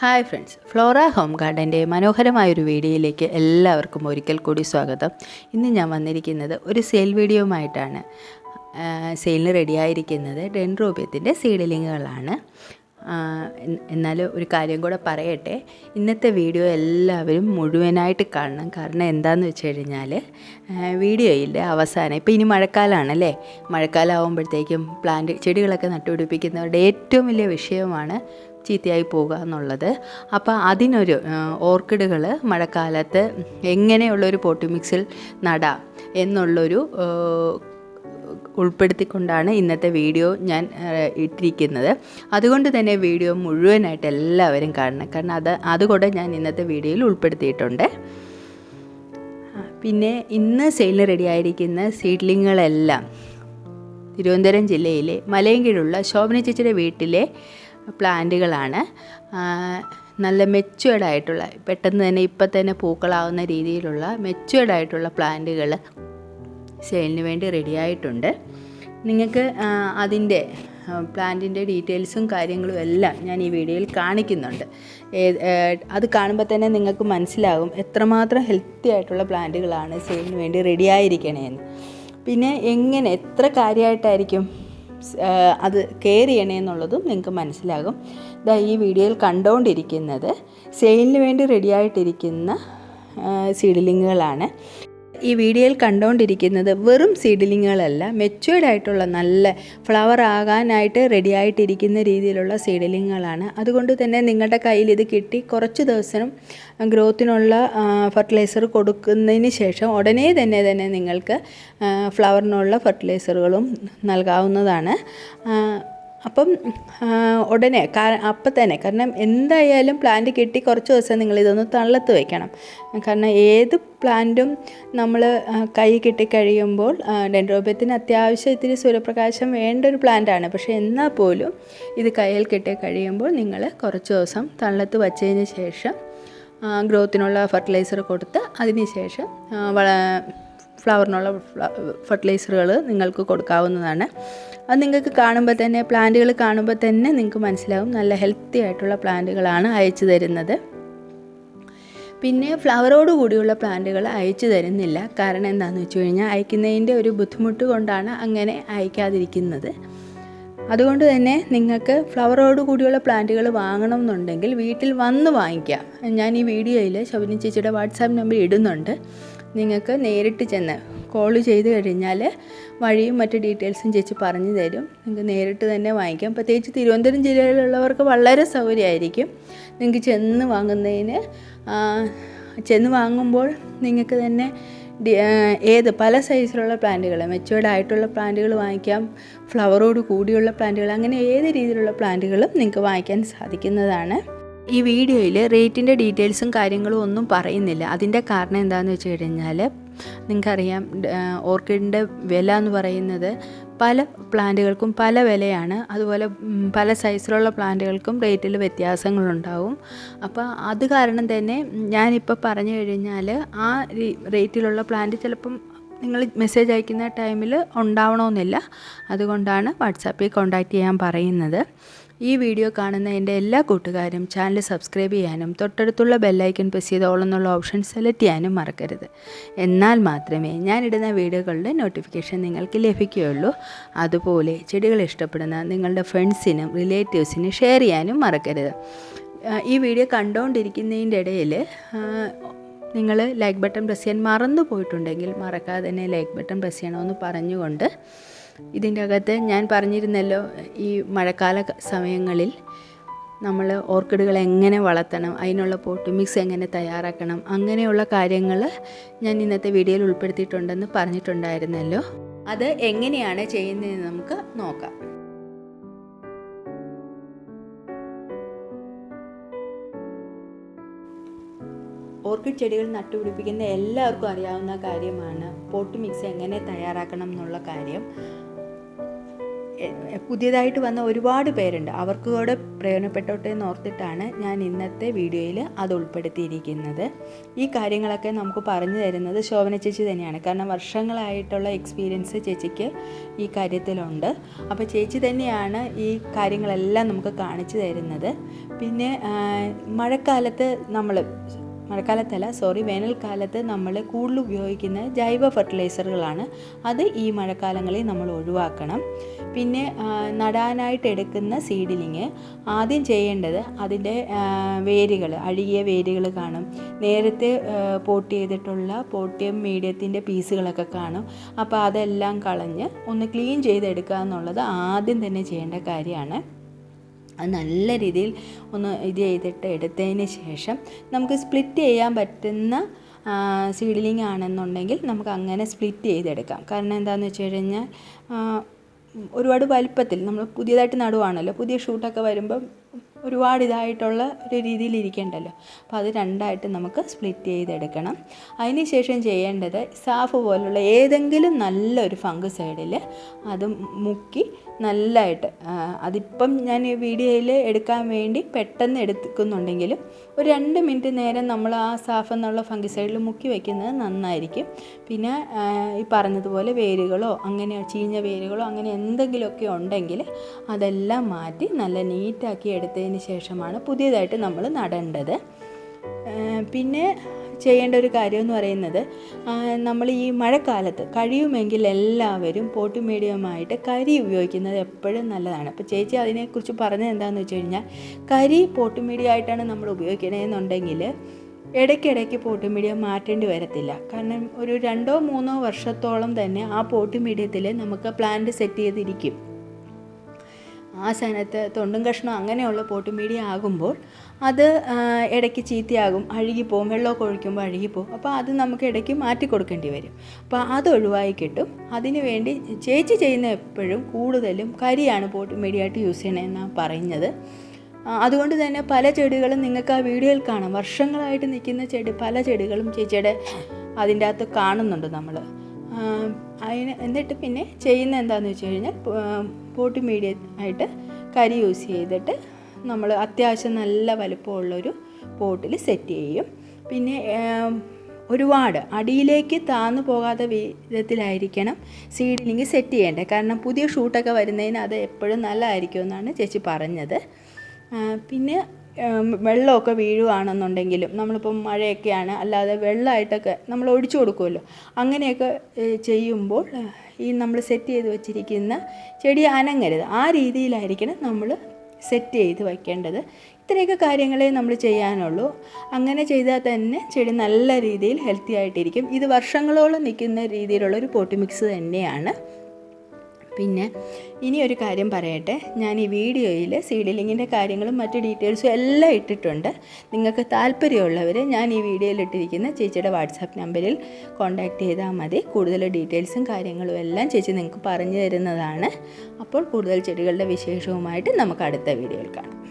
Hi friends Flora home ഗാർഡന്റെ മനോഹരമായൊരു വീഡിയോയിലേക്ക് എല്ലാവർക്കും ഒരിക്കൽ കൂടി സ്വാഗതം. ഇന്ന് ഞാൻ വന്നിരിക്കുന്നത് ഒരു സെയിൽ വീഡിയോയുമായിട്ടാണ് സെയിലിന് റെഡിയായിരിക്കുന്നത് ഡെൻഡ്രോബിയത്തിന്റെ സീഡിലിങ്ങുകളാണ് എന്നാൽ ഒരു കാര്യം കൂടെ പറയട്ടെ. ഇന്നത്തെ വീഡിയോ എല്ലാവരും മുഴുവനായിട്ട് കാണണം. കാരണം എന്താണെന്ന് വെച്ച് കഴിഞ്ഞാൽ വീഡിയോയിന്റെ അവസാനം ഇപ്പോൾ ഇനി മഴക്കാലമാണല്ലേ മഴക്കാലം ആകുമ്പോഴത്തേക്കും പ്ലാന്റ് ചെടികളൊക്കെ നട്ടുപിടിപ്പിക്കുന്നവരുടെ ഏറ്റവും വലിയ വിഷയമാണ് ചീത്തയായി പോകുക എന്നുള്ളത്. അപ്പോൾ അതിനൊരു ഓർക്കിഡുകൾ മഴക്കാലത്ത് എങ്ങനെയുള്ളൊരു പോട്ടി മിക്സിൽ നടാം എന്നുള്ളൊരു ഉൾപ്പെടുത്തിക്കൊണ്ടാണ് ഇന്നത്തെ വീഡിയോ ഞാൻ ഇട്ടിരിക്കുന്നത്. അതുകൊണ്ട് തന്നെ വീഡിയോ മുഴുവനായിട്ട് എല്ലാവരും കാണണം. കാരണം അത് അതുകൂടെ ഞാൻ ഇന്നത്തെ വീഡിയോയിൽ ഉൾപ്പെടുത്തിയിട്ടുണ്ട്. പിന്നെ ഇന്ന് സെയിലിന് റെഡിയായിരിക്കുന്ന സീഡ്ലിങ്ങുകളെല്ലാം തിരുവനന്തപുരം ജില്ലയിലെ മലയങ്കിഴുള്ള ശോഭന ചേച്ചിയുടെ വീട്ടിലെ പ്ലാന്റുകളാണ്. നല്ല മെച്ചുവേർഡ് ആയിട്ടുള്ള പെട്ടെന്ന് തന്നെ ഇപ്പം തന്നെ പൂക്കളാവുന്ന രീതിയിലുള്ള മെച്ചുവേർഡ് ആയിട്ടുള്ള പ്ലാന്റുകൾ സെയിലിന് വേണ്ടി റെഡിയായിട്ടുണ്ട് നിങ്ങൾക്ക് അതിന്റെ പ്ലാന്റിന്റെ ഡീറ്റെയിൽസും കാര്യങ്ങളും എല്ലാം ഞാൻ ഈ വീഡിയോയിൽ കാണിക്കുന്നുണ്ട്. അത് കാണുമ്പോൾ തന്നെ നിങ്ങൾക്ക് മനസ്സിലാകും എത്രമാത്രം ഹെൽത്തി ആയിട്ടുള്ള പ്ലാന്റുകളാണ് സെയിലിന് വേണ്ടി റെഡിയായിരിക്കണേന്ന് പിന്നെ എങ്ങനെ എത്ര കാര്യമായിട്ടായിരിക്കും? അത് കെയർ ചെയ്യണേ എന്നുള്ളതും നിങ്ങൾക്ക് മനസ്സിലാകും. ഇതാ ഈ വീഡിയോയിൽ കണ്ടുകൊണ്ടിരിക്കുന്നത് സെയിലിന് വേണ്ടി റെഡിയായിട്ടിരിക്കുന്ന സീഡലിങ്ങുകളാണ് ഈ വീഡിയോയിൽ കണ്ടുകൊണ്ടിരിക്കുന്നത് വെറും സീഡ്ലിങ്ങുകളല്ല മെച്ചുവേർഡ് ആയിട്ടുള്ള നല്ല ഫ്ലവർ ആകാനായിട്ട് റെഡി ആയിട്ടിരിക്കുന്ന രീതിയിലുള്ള സീഡ്ലിങ്ങുകളാണ്. അതുകൊണ്ട് തന്നെ നിങ്ങളുടെ കയ്യിൽ ഇത് കിട്ടി കുറച്ച് ദിവസം ഗ്രോത്തിനുള്ള ഫെർട്ടിലൈസർ കൊടുക്കുന്നതിന് ശേഷം ഉടനെ തന്നെ തന്നെ നിങ്ങൾക്ക് ഫ്ലവറിനുള്ള ഫെർട്ടിലൈസറുകളും നൽകാവുന്നതാണ്. അപ്പം ഉടനെ അപ്പം തന്നെ. കാരണം എന്തായാലും പ്ലാന്റ് കിട്ടി കുറച്ച് ദിവസം നിങ്ങൾ ഇതൊന്ന് തള്ളത്ത് വയ്ക്കണം കാരണം ഏത് പ്ലാന്റും നമ്മൾ കൈ കിട്ടിക്കഴിയുമ്പോൾ ഡെൻഡ്രോബിയത്തിന് അത്യാവശ്യം ഇത്തിരി സൂര്യപ്രകാശം വേണ്ട ഒരു പ്ലാന്റാണ് പക്ഷേ എന്നാൽ പോലും ഇത് കയ്യിൽ കിട്ടി കഴിയുമ്പോൾ നിങ്ങൾ കുറച്ച് ദിവസം തള്ളത്ത് വച്ചതിന് ശേഷം ഗ്രോത്തിനുള്ള ഫെർട്ടിലൈസർ കൊടുത്ത് അതിന് ശേഷം ഫ്ലവറിനുള്ള ഫെർട്ടിലൈസറുകൾ നിങ്ങൾക്ക് കൊടുക്കാവുന്നതാണ്. അത് നിങ്ങൾക്ക് കാണുമ്പോൾ തന്നെ പ്ലാന്റുകൾ കാണുമ്പോൾ തന്നെ നിങ്ങൾക്ക് മനസ്സിലാവും. നല്ല ഹെൽത്തി ആയിട്ടുള്ള പ്ലാന്റുകളാണ് അയച്ചു തരുന്നത്. പിന്നെ ഫ്ലവറോട് കൂടിയുള്ള പ്ലാന്റുകൾ അയച്ചു തരുന്നില്ല. കാരണം എന്താണെന്ന് വെച്ച് കഴിഞ്ഞാൽ അയക്കുന്നതിന്റെ ഒരു ബുദ്ധിമുട്ട് കൊണ്ടാണ് അങ്ങനെ അയക്കാതിരിക്കുന്നത്. അതുകൊണ്ട് തന്നെ നിങ്ങൾക്ക് ഫ്ലവറോട് കൂടിയുള്ള പ്ലാന്റുകൾ വാങ്ങണം എന്നുണ്ടെങ്കിൽ വീട്ടിൽ വന്ന് വാങ്ങിക്കാം ഞാൻ ഈ വീഡിയോയിൽ ശബനി ചേച്ചിയുടെ വാട്സാപ്പ് നമ്പർ ഇടുന്നുണ്ട്. നിങ്ങൾക്ക് നേരിട്ട് ചെന്ന് കോൾ ചെയ്ത് കഴിഞ്ഞാൽ വഴിയും മറ്റു ഡീറ്റെയിൽസും ചേച്ചി പറഞ്ഞു തരും. നിങ്ങൾക്ക് നേരിട്ട് തന്നെ വാങ്ങിക്കാം. പ്രത്യേകിച്ച് തിരുവനന്തപുരം ജില്ലയിലുള്ളവർക്ക് വളരെ സൗകര്യമായിരിക്കും. നിങ്ങൾക്ക് ചെന്ന് വാങ്ങുന്നതിന് ചെന്ന് വാങ്ങുമ്പോൾ നിങ്ങൾക്ക് തന്നെ ഏത് പല സൈസിലുള്ള പ്ലാന്റുകൾ മെച്ചുവേർഡ് ആയിട്ടുള്ള പ്ലാന്റുകൾ വാങ്ങിക്കാം ഫ്ലവറോട് കൂടിയുള്ള പ്ലാന്റുകൾ അങ്ങനെ ഏത് രീതിയിലുള്ള പ്ലാന്റുകളും നിങ്ങൾക്ക് വാങ്ങിക്കാൻ സാധിക്കുന്നതാണ്. ഈ വീഡിയോയിൽ റേറ്റിന്റെ ഡീറ്റെയിൽസും കാര്യങ്ങളും ഒന്നും പറയുന്നില്ല. അതിന്റെ കാരണം എന്താണെന്ന് വെച്ച് കഴിഞ്ഞാൽ നിങ്ങൾക്കറിയാം ഓർക്കിഡിന്റെ വില എന്ന് പറയുന്നത് പല പ്ലാന്റുകൾക്കും പല വിലയാണ്. അതുപോലെ പല സൈസിലുള്ള പ്ലാന്റുകൾക്കും റേറ്റിൽ വ്യത്യാസങ്ങളുണ്ടാവും. അപ്പോൾ അത് കാരണം തന്നെ ഞാനിപ്പോൾ പറഞ്ഞു കഴിഞ്ഞാൽ ആ റേറ്റിലുള്ള പ്ലാന്റ് ചിലപ്പം നിങ്ങൾ മെസ്സേജ് അയക്കുന്ന ടൈമിൽ ഉണ്ടാവണമെന്നില്ല അതുകൊണ്ടാണ് വാട്സാപ്പിൽ കോൺടാക്റ്റ് ചെയ്യാൻ പറയുന്നത്. ഈ വീഡിയോ കാണുന്ന എന്റെ എല്ലാ കൂട്ടുകാരും ചാനൽ സബ്സ്ക്രൈബ് ചെയ്യാനും തൊട്ടടുത്തുള്ള ബെല്ലൈക്കൺ പ്രസ് ചെയ്ത് ഓളെന്നുള്ള ഓപ്ഷൻ സെലക്ട് ചെയ്യാനും മറക്കരുത്. എന്നാൽ മാത്രമേ ഞാനിടുന്ന വീഡിയോകളുടെ നോട്ടിഫിക്കേഷൻ നിങ്ങൾക്ക് ലഭിക്കുകയുള്ളൂ. അതുപോലെ ചെടികൾ ഇഷ്ടപ്പെടുന്ന നിങ്ങളുടെ ഫ്രണ്ട്സിനും റിലേറ്റീവ്സിനും ഷെയർ ചെയ്യാനും മറക്കരുത്. ഈ വീഡിയോ കണ്ടുകൊണ്ടിരിക്കുന്നതിന്റെ ഇടയിൽ നിങ്ങൾ ലൈക്ക് ബട്ടൺ പ്രസ് ചെയ്യാൻ മറന്നു പോയിട്ടുണ്ടെങ്കിൽ മറക്കാതെ തന്നെ ലൈക്ക് ബട്ടൺ പ്രസ് ചെയ്യണമെന്ന് പറഞ്ഞുകൊണ്ട് ഇതിന്റെ അകത്ത് ഞാൻ പറഞ്ഞിരുന്നല്ലോ ഈ മഴക്കാല സമയങ്ങളിൽ നമ്മൾ ഓർക്കിഡുകൾ എങ്ങനെ വളർത്തണം അതിനുള്ള പോട്ട് മിക്സ് എങ്ങനെ തയ്യാറാക്കണം അങ്ങനെയുള്ള കാര്യങ്ങൾ ഞാൻ ഇന്നത്തെ വീഡിയോയിൽ ഉൾപ്പെടുത്തിയിട്ടുണ്ടെന്ന് പറഞ്ഞിട്ടുണ്ടായിരുന്നല്ലോ. അത് എങ്ങനെയാണ് ചെയ്യുന്നതെന്ന് നമുക്ക് നോക്കാം. ഓർക്കിഡ് ചെടികൾ നട്ടുപിടിപ്പിക്കുന്ന എല്ലാവർക്കും അറിയാവുന്ന കാര്യമാണ്. പോട്ട് മിക്സ് എങ്ങനെ തയ്യാറാക്കണം എന്നുള്ള കാര്യം. പുതിയതായിട്ട് വന്ന ഒരുപാട് പേരുണ്ട്. അവർക്ക് കൂടെ പ്രയോജനപ്പെട്ടോട്ടെ എന്ന് ഓർത്തിട്ടാണ് ഞാൻ ഇന്നത്തെ വീഡിയോയിൽ അത് ഉൾപ്പെടുത്തിയിരിക്കുന്നത്. ഈ കാര്യങ്ങളൊക്കെ നമുക്ക് പറഞ്ഞു തരുന്നത് ശോഭന ചേച്ചി തന്നെയാണ്. കാരണം വർഷങ്ങളായിട്ടുള്ള എക്സ്പീരിയൻസ് ചേച്ചിക്ക് ഈ കാര്യത്തിലുണ്ട്. അപ്പോൾ ചേച്ചി തന്നെയാണ് ഈ കാര്യങ്ങളെല്ലാം നമുക്ക് കാണിച്ചു തരുന്നത്. പിന്നെ മഴക്കാലത്ത് നമ്മൾ മഴക്കാലത്തല്ല സോറി വേനൽക്കാലത്ത് നമ്മൾ കൂടുതൽ ഉപയോഗിക്കുന്ന ജൈവ ഫെർട്ടിലൈസറുകളാണ് അത് ഈ മഴക്കാലങ്ങളിൽ നമ്മൾ ഒഴിവാക്കണം. പിന്നെ നടാനായിട്ട് എടുക്കുന്ന സീഡിലിങ് ആദ്യം ചെയ്യേണ്ടത് അതിന്റെ വേരുകൾ അഴുകിയ വേരുകൾ കാണും. നേരത്തെ പോട്ട് ചെയ്തിട്ടുള്ള പോട്ടിയം മീഡിയത്തിന്റെ പീസുകളൊക്കെ കാണും. അപ്പോൾ അതെല്ലാം കളഞ്ഞ് ഒന്ന് ക്ലീൻ ചെയ്തെടുക്കുക എന്നുള്ളത് ആദ്യം തന്നെ ചെയ്യേണ്ട കാര്യമാണ്. അത് നല്ല രീതിയിൽ ഒന്ന് ഇത് ചെയ്തിട്ട് എടുത്തതിന് ശേഷം നമുക്ക് സ്പ്ലിറ്റ് ചെയ്യാൻ പറ്റുന്ന സീഡ്ലിംഗ് ആണെന്നുണ്ടെങ്കിൽ നമുക്ക് അങ്ങനെ സ്പ്ലിറ്റ് ചെയ്തെടുക്കാം. കാരണം എന്താണെന്ന് വെച്ച് കഴിഞ്ഞാൽ ഒരുപാട് വലുപ്പത്തിൽ നമ്മൾ പുതിയതായിട്ട് നടുവാണല്ലോ പുതിയ ഷൂട്ടൊക്കെ വരുമ്പം ഒരുപാട് ഇതായിട്ടുള്ള ഒരു രീതിയിൽ ഇരിക്കേണ്ടല്ലോ അപ്പോൾ അത് രണ്ടായിട്ട് നമുക്ക് സ്പ്ലിറ്റ് ചെയ്തെടുക്കണം. അതിന് ശേഷം ചെയ്യേണ്ടത് സാഫ് പോലുള്ള ഏതെങ്കിലും നല്ലൊരു ഫംഗ് സൈഡിൽ അത് മുക്കി നല്ലതായിട്ട് അതിപ്പം ഞാൻ ഈ വീഡിയോയിൽ എടുക്കാൻ വേണ്ടി പെട്ടെന്ന് എടുക്കുന്നുണ്ടെങ്കിലും ഒരു രണ്ട് മിനിറ്റ് നേരം നമ്മൾ ആ സാഫ് എന്നുള്ള ഫംഗിസൈഡിൽ മുക്കി വയ്ക്കുന്നത് നന്നായിരിക്കും. പിന്നെ ഈ പറഞ്ഞതുപോലെ വേരുകളോ അങ്ങനെ ചീഞ്ഞ വേരുകളോ അങ്ങനെ എന്തെങ്കിലുമൊക്കെ ഉണ്ടെങ്കിൽ അതെല്ലാം മാറ്റി നല്ല നീറ്റാക്കി എടുത്തതിന് ശേഷമാണ് പുതിയതായിട്ട് നമ്മൾ നടേണ്ടത്. പിന്നെ ചെയ്യേണ്ട ഒരു കാര്യം എന്ന് പറയുന്നത് നമ്മൾ ഈ മഴക്കാലത്ത് കഴിയുമെങ്കിൽ എല്ലാവരും പോട്ട് മീഡിയമായിട്ട് കരി ഉപയോഗിക്കുന്നത് എപ്പോഴും നല്ലതാണ്. അപ്പോൾ ചേച്ചി അതിനെക്കുറിച്ച് പറഞ്ഞത് എന്താണെന്ന് വെച്ച് കഴിഞ്ഞാൽ കരി പോട്ട് മീഡിയ ആയിട്ടാണ് നമ്മൾ ഉപയോഗിക്കണമെന്നുണ്ടെങ്കിൽ ഇടയ്ക്കിടയ്ക്ക് പോട്ട് മീഡിയ മാറ്റേണ്ടി വരത്തില്ല. കാരണം ഒരു രണ്ടോ മൂന്നോ വർഷത്തോളം തന്നെ ആ പോട്ട് മീഡിയത്തിൽ നമുക്ക് പ്ലാന്റ് സെറ്റ് ചെയ്തിരിക്കും. ആ സ്ഥാനത്ത് തൊണ്ടും കഷ്ണം അങ്ങനെയുള്ള പോട്ട് മീഡിയ ആകുമ്പോൾ അത് ഇടയ്ക്ക് ചീത്തയാകും അഴുകിപ്പോവും വെള്ളമൊക്കെ ഒഴിക്കുമ്പോൾ അഴുകിപ്പോവും. അപ്പോൾ അത് നമുക്ക് ഇടയ്ക്ക് മാറ്റി കൊടുക്കേണ്ടി വരും. അപ്പോൾ അത് ഒഴിവായി കിട്ടും. അതിന് വേണ്ടി ചേച്ചി ചെയ്യുന്ന എപ്പോഴും കൂടുതലും കരിയാണ് പോട്ട് മീഡിയ ആയിട്ട് യൂസ് ചെയ്യണമെന്നാണ് പറയുന്നത്. അതുകൊണ്ട് തന്നെ പല ചെടികളും നിങ്ങൾക്ക് ആ വീഡിയോയിൽ കാണാം. വർഷങ്ങളായിട്ട് നിൽക്കുന്ന ചെടി പല ചെടികളും ചേച്ചിയുടെ അതിന്റെ അകത്ത് കാണുന്നുണ്ട് നമ്മൾ. അതിന് എന്നിട്ട് പിന്നെ ചെയ്യുന്ന എന്താണെന്ന് വെച്ച് കഴിഞ്ഞാൽ പോട്ട് മീഡിയം ആയിട്ട് കരി യൂസ് ചെയ്തിട്ട് നമ്മൾ അത്യാവശ്യം നല്ല വലുപ്പമുള്ളൊരു പോട്ടിൽ സെറ്റ് ചെയ്യും. പിന്നെ ഒരുപാട് അടിയിലേക്ക് താന്നു പോകാത്ത വിധത്തിലായിരിക്കണം സീഡിലിങ് സെറ്റ് ചെയ്യേണ്ടത്. കാരണം പുതിയ ഷൂട്ടൊക്കെ വരുന്നതിന് അത് എപ്പോഴും നല്ലതായിരിക്കും എന്നാണ് ചേച്ചി പറഞ്ഞത്. പിന്നെ വെള്ളമൊക്കെ വീഴുകയാണെന്നുണ്ടെങ്കിലും നമ്മളിപ്പം മഴയൊക്കെയാണ് അല്ലാതെ വെള്ളമായിട്ടൊക്കെ നമ്മൾ ഒഴിച്ചു കൊടുക്കുമല്ലോ. അങ്ങനെയൊക്കെ ചെയ്യുമ്പോൾ ഈ നമ്മൾ സെറ്റ് ചെയ്ത് വെച്ചിരിക്കുന്ന ചെടി അനങ്ങരുത്. ആ രീതിയിലായിരിക്കണം നമ്മൾ സെറ്റ് ചെയ്ത് വയ്ക്കേണ്ടത് ഇത്രയൊക്കെ കാര്യങ്ങളെ നമ്മൾ ചെയ്യാനുള്ളൂ. അങ്ങനെ ചെയ്താൽ തന്നെ ചെടി നല്ല രീതിയിൽ ഹെൽത്തി ആയിട്ടിരിക്കും. ഇത് വർഷങ്ങളോളം നിൽക്കുന്ന രീതിയിലുള്ള ഒരു പോട്ടി മിക്സ് തന്നെയാണ്. പിന്നെ ഇനി ഒരു കാര്യം പറയട്ടെ. ഞാൻ ഈ വീഡിയോയിൽ സീഡിലിങ്ങിന്റെ കാര്യങ്ങളും മറ്റ് ഡീറ്റെയിൽസും എല്ലാം ഇട്ടിട്ടുണ്ട്. നിങ്ങൾക്ക് താല്പര്യമുള്ളവർ ഞാൻ ഈ വീഡിയോയിൽ ഇട്ടിരിക്കുന്ന ചേച്ചിയുടെ വാട്സാപ്പ് നമ്പറിൽ കോൺടാക്റ്റ് ചെയ്താൽ മതി. കൂടുതൽ ഡീറ്റെയിൽസും കാര്യങ്ങളും എല്ലാം ചേച്ചി നിങ്ങൾക്ക് പറഞ്ഞു തരുന്നതാണ്. അപ്പോൾ കൂടുതൽ ചെടികളുടെ വിശേഷവുമായിട്ട് നമുക്ക് അടുത്ത വീഡിയോയിൽ കാണാം.